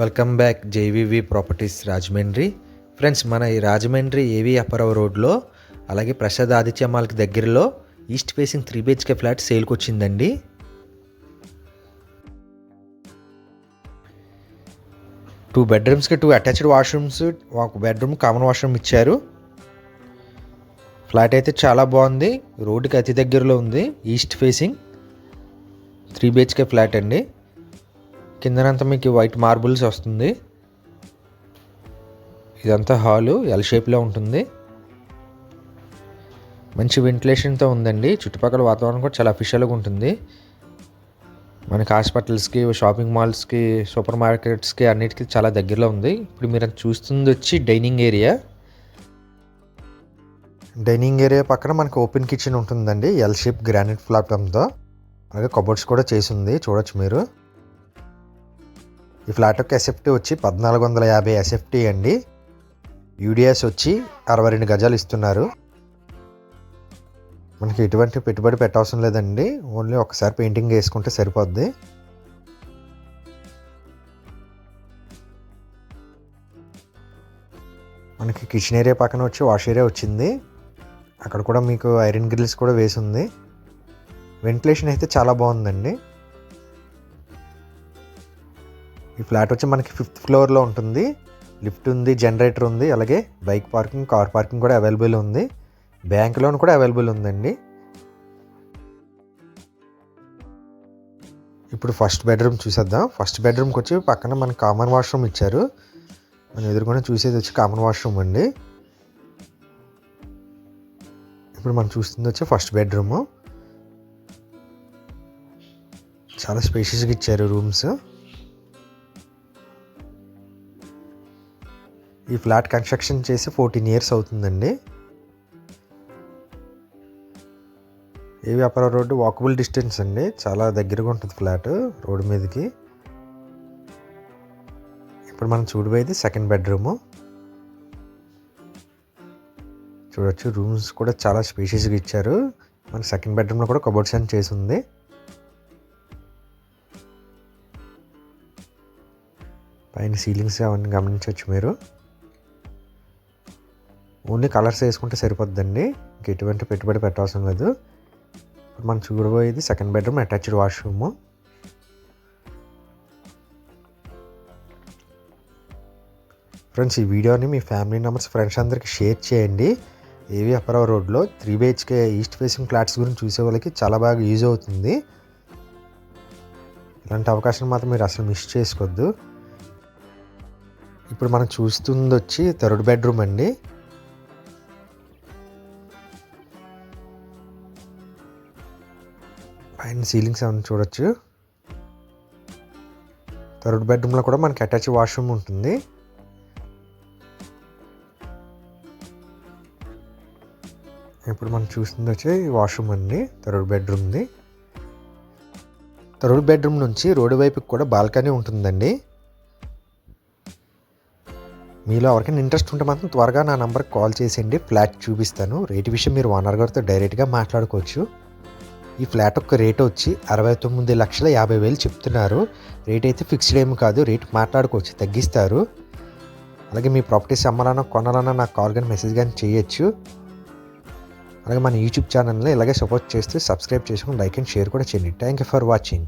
Welcome back JVV properties Rajahmundry. Friends మన ఈ రాజమండ్రి ఏవి అప్పారావు రోడ్లో అలాగే ప్రసాద్ ఆదిత్య మాల్కి దగ్గరలో east facing three BHK flat సేల్కి వచ్చిందండి టూ బెడ్రూమ్స్కి టూ అటాచ్డ్ వాష్రూమ్స్ ఒక బెడ్రూమ్ కామన్ వాష్రూమ్ ఇచ్చారు. ఫ్లాట్ అయితే చాలా బాగుంది. రోడ్డుకి అతి దగ్గరలో ఉంది east facing three BHK flat అండి. కిందనంతా మీకు వైట్ మార్బుల్స్ వస్తుంది. ఇదంతా హాలు ఎల్ షేప్లో ఉంటుంది. మంచి వెంటిలేషన్తో ఉందండి. చుట్టుపక్కల వాతావరణం కూడా చాలా అఫిషియల్గా ఉంటుంది. మనకి హాస్పిటల్స్కి షాపింగ్ మాల్స్కి సూపర్ మార్కెట్స్కి అన్నిటికీ చాలా దగ్గరలో ఉంది. ఇప్పుడు మీరు చూస్తుంది వచ్చి డైనింగ్ ఏరియా డైనింగ్ ఏరియా పక్కన మనకి ఓపెన్ కిచెన్ ఉంటుందండి. ఎల్ షేప్ గ్రానైట్ ప్లాట్ఫామ్తో అలాగే కబోర్డ్స్ కూడా చేసింది చూడొచ్చు మీరు. ఈ ఫ్లాట్ యొక్క ఎస్ఎఫ్టీ వచ్చి పద్నాలుగు వందల యాభై ఎస్ఎఫ్టీ అండి. యూడిఎస్ వచ్చి అరవై రెండు గజాలు ఇస్తున్నారు. మనకి ఎటువంటి పెట్టుబడి పెట్టవసరం లేదండి. ఓన్లీ ఒకసారి పెయింటింగ్ వేసుకుంటే సరిపోద్ది. మనకి కిచెన్ ఏరియా పక్కన వచ్చి వాష్ ఏరియా వచ్చింది. అక్కడ కూడా మీకు ఐరన్ గ్రిల్స్ కూడా వేసి ఉంది వెంటిలేషన్ అయితే చాలా బాగుందండి. ఈ ఫ్లాట్ వచ్చి మనకి ఫిఫ్త్ ఫ్లోర్లో ఉంటుంది. లిఫ్ట్ ఉంది జనరేటర్ ఉంది అలాగే బైక్ పార్కింగ్ కార్ పార్కింగ్ కూడా అవైలబుల్ ఉంది. బ్యాంక్ లోన్ కూడా అవైలబుల్ ఉందండి. ఇప్పుడు ఫస్ట్ బెడ్రూమ్ చూసేద్దాం. ఫస్ట్ బెడ్రూమ్కి వచ్చి పక్కన మనకి కామన్ వాష్రూమ్ ఇచ్చారు. మనం ఎదుర్కొని చూసేది వచ్చి కామన్ వాష్రూమ్ అండి. ఇప్పుడు మనం చూస్తుంది వచ్చి ఫస్ట్ బెడ్రూమ్. చాలా స్పేషియస్గా ఇచ్చారు రూమ్స్. ఈ ఫ్లాట్ కన్స్ట్రక్షన్ చేసి ఫోర్టీన్ ఇయర్స్ అవుతుందండి. ఏ వ్యాపార రోడ్డు వాకబుల్ డిస్టెన్స్ అండి. చాలా దగ్గరగా ఉంటుంది ఫ్లాట్ రోడ్డు మీదకి. ఇప్పుడు మనం చూడబోయేది సెకండ్ బెడ్రూము. చూడొచ్చు రూమ్స్ కూడా చాలా స్పేషియస్గా ఇచ్చారు. మన సెకండ్ బెడ్రూమ్లో కూడా కబోర్డ్స్ అని చేసి ఉంది. పైన సీలింగ్స్ అవన్నీ గమనించవచ్చు మీరు. ఓన్లీ కలర్స్ వేసుకుంటే సరిపోద్దండి. ఇంక ఎటువంటి పెట్టుబడి పెట్టవసరం లేదు. ఇప్పుడు మనం చూడబోయేది second bedroom attached washroom friends ఈ వీడియోని మీ ఫ్యామిలీ మెంబర్స్ ఫ్రెండ్స్ అందరికి షేర్ చేయండి. ఏవి అప్పారావు రోడ్లో three BHK east facing flats గురించి చూసే వాళ్ళకి చాలా బాగా యూజ్ అవుతుంది. ఇలాంటి అవకాశం మాత్రం మీరు అసలు మిస్ చేసుకోవద్దు. ఇప్పుడు మనం చూస్తుంది వచ్చి థర్డ్ బెడ్రూమ్ అండి. పైన సీలింగ్స్ ఏమైనా చూడొచ్చు. థర్డ్ బెడ్రూమ్లో కూడా మనకి అటాచ్ వాష్రూమ్ ఉంటుంది. ఇప్పుడు మనం చూసింది వచ్చి వాష్రూమ్ అండి థర్డ్ బెడ్రూమ్ది. థర్డ్ బెడ్రూమ్ నుంచి రోడ్డు వైపుకి కూడా బాల్కనీ ఉంటుందండి. మీలో ఎవరికైనా ఇంట్రెస్ట్ ఉంటే మాత్రం త్వరగా నా నెంబర్కి కాల్ చేసేయండి ఫ్లాట్ చూపిస్తాను. రేటు విషయం మీరు ఓనర్ గారితో డైరెక్ట్గా మాట్లాడుకోవచ్చు. ఈ ఫ్లాట్ యొక్క రేట్ వచ్చి అరవై తొమ్మిది లక్షల యాభై వేలు చెప్తున్నారు. రేట్ అయితే ఫిక్స్డ్ ఏమి కాదు రేట్ మాట్లాడుకోవచ్చు తగ్గిస్తారు. అలాగే మీ ప్రాపర్టీస్ అమ్మాలన్నా కొనాలన్నా నాకు కాల్ కానీ మెసేజ్ కానీ చేయొచ్చు. అలాగే మన యూట్యూబ్ ఛానల్ని ఇలాగే సపోర్ట్ చేస్తూ సబ్స్క్రైబ్ చేసుకుని లైక్ అండ్ షేర్ కూడా చేయండి. Thank you for watching